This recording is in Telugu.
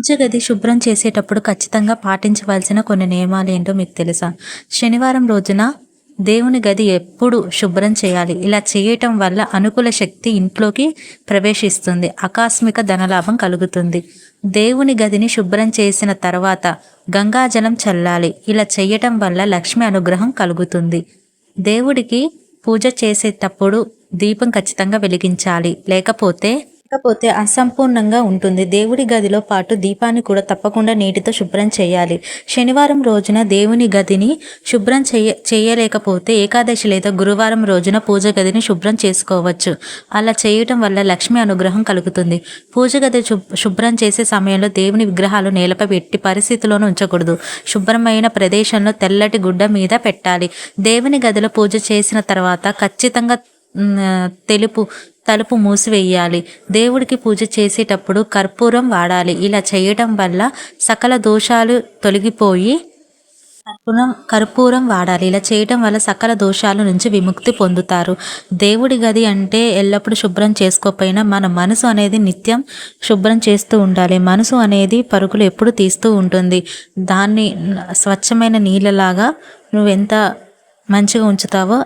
పూజ గది శుభ్రం చేసేటప్పుడు ఖచ్చితంగా పాటించవలసిన కొన్ని నియమాలు ఏంటో మీకు తెలుసా? శనివారం రోజున దేవుని గది ఎప్పుడు శుభ్రం చేయాలి? ఇలా చేయటం వల్ల అనుకూల శక్తి ఇంట్లోకి ప్రవేశిస్తుంది. ఆకస్మిక ధనలాభం కలుగుతుంది. దేవుని గదిని శుభ్రం చేసిన తర్వాత గంగాజలం చల్లాలి. ఇలా చేయటం వల్ల లక్ష్మి అనుగ్రహం కలుగుతుంది. దేవుడికి పూజ చేసేటప్పుడు దీపం ఖచ్చితంగా వెలిగించాలి. లేకపోతే లేకపోతే అసంపూర్ణంగా ఉంటుంది. దేవుడి గదిలో పాటు దీపాన్ని కూడా తప్పకుండా నీటితో శుభ్రం చేయాలి. శనివారం రోజున దేవుని గదిని శుభ్రం చేయ చేయలేకపోతే ఏకాదశి లేదా గురువారం రోజున పూజ గదిని శుభ్రం చేసుకోవచ్చు. అలా చేయటం వల్ల లక్ష్మి అనుగ్రహం కలుగుతుంది. పూజ గది శుభ్రం చేసే సమయంలో దేవుని విగ్రహాలు నేలపై పెట్టి పరిస్థితిలోనూ ఉంచకూడదు. శుభ్రమైన ప్రదేశంలో తెల్లటి గుడ్డ మీద పెట్టాలి. దేవుని గదిలో పూజ చేసిన తర్వాత ఖచ్చితంగా తెలుపు తలుపు మూసివేయాలి. దేవుడికి పూజ చేసేటప్పుడు కర్పూరం వాడాలి. ఇలా చేయటం వల్ల సకల దోషాలు తొలగిపోయి కర్పూరం కర్పూరం వాడాలి. ఇలా చేయటం వల్ల సకల దోషాల నుంచి విముక్తి పొందుతారు. దేవుడి గది అంటే ఎల్లప్పుడూ శుభ్రం చేసుకోకపోయినా మన మనసు అనేది నిత్యం శుభ్రం చేస్తూ ఉండాలి. మనసు అనేది పరుగులు ఎప్పుడు తీస్తూ ఉంటుంది. దాన్ని స్వచ్ఛమైన నీళ్ళలాగా నువ్వెంత మంచిగా ఉంచుతావో